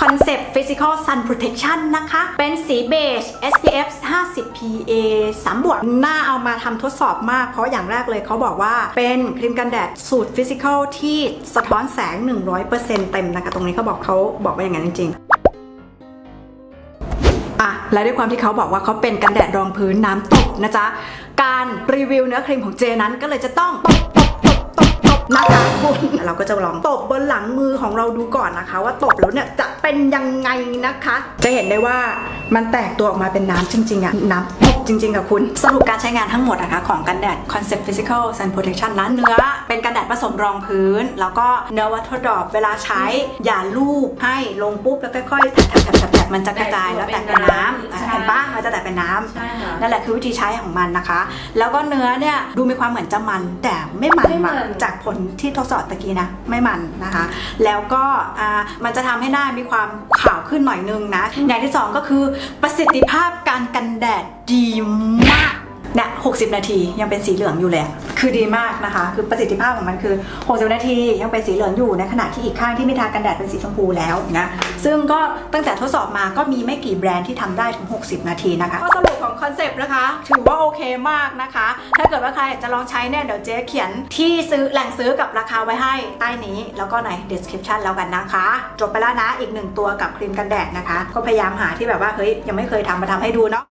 Concept Physical Sun Protection นะคะ เป็นสีเบจ SPF 50 PA 3บวกน่าเอามาทำทดสอบมาก เพราะอย่างแรกเลยเขาบอกว่าเป็นครีมกันแดดสูตรฟิสิกอลที่สะท้อนแสง 100%เต็มนะคะ ตรงนี้เขาบอกเขาบอกว่าอย่างนั้นจริงๆอะและด้วยความที่เขาบอกว่าเขาเป็นกันแดดรองพื้นน้ำตกนะจ๊ะ การรีวิวเนื้อครีมของเจนั้นก็เลยจะต้องตบตบตบตบตบ นะคะคุณเราก็จะลองตบบนหลังมือของเราดูก่อนนะคะ ว่าตบแล้วเนี่ยจะเป็นยังไงนะคะ จะเห็นได้ว่ามันแตกตัวออกมาเป็นน้ำจริงๆอะน้ำ จริง ๆ กับคุณ สรุปการใช้งานทั้งหมดนะคะของกันแดด Concept Physical Sun Protection นะเนื้อ เป็นกันแดดผสมรองพื้น แล้วก็เนื้อวัตถุดรอปเวลาใช้อย่าลูบให้ลงปุ๊บแล้วค่อยๆแถบๆๆๆมันจะกระจายแล้วแตกเป็นน้ำอะใช่เห็นปะมันจะแตกเป็นน้ำ ใช่ค่ะ นั่นแหละคือวิธีใช้ของมันนะคะ แล้วก็เนื้อเนี่ยดูมีความเหมือนจะมันแต่ไม่มันไม่มันมากจากผลที่ทดสอบตะกี้นะไม่มันนะคะ แล้วก็อ่ามันจะทำให้หน้ามีความขาวขึ้นหน่อยนึงนะ อย่างที่สองก็คือประสิทธิภาพการกันแดด ดีมากเนี่ย60 นาทียังเป็นสีเหลืองอยู่เลยอะคือดีมากนะคะ คือประสิทธิภาพของมันคือ 60 นาทียังเป็นสีเหลืองอยู่ในขณะที่อีกข้างที่ไม่ทากันแดดเป็นสีชมพูแล้วนะซึ่งก็ตั้งแต่ทดสอบมาก็มีไม่กี่แบรนด์ที่ทำได้ถึง 60 นาทีนะคะข้อสรุปของคอนเซปต์นะคะ ถือว่าโอเคมากนะคะ ถ้าเกิดว่าใครอยากจะลองใช้เนี่ยเดี๋ยวเจ๊เขียนที่ซื้อแหล่งซื้อกับราคาไว้ให้ใต้นี้ แล้วก็ใน description แล้วกันนะคะ จบไปแล้วนะอีกหนึ่งตัวกับครีมกันแดดนะคะ ก็พยายามหาที่แบบว่าเฮ้ยยังไม่เคยทำมาทำให้ดูเนาะ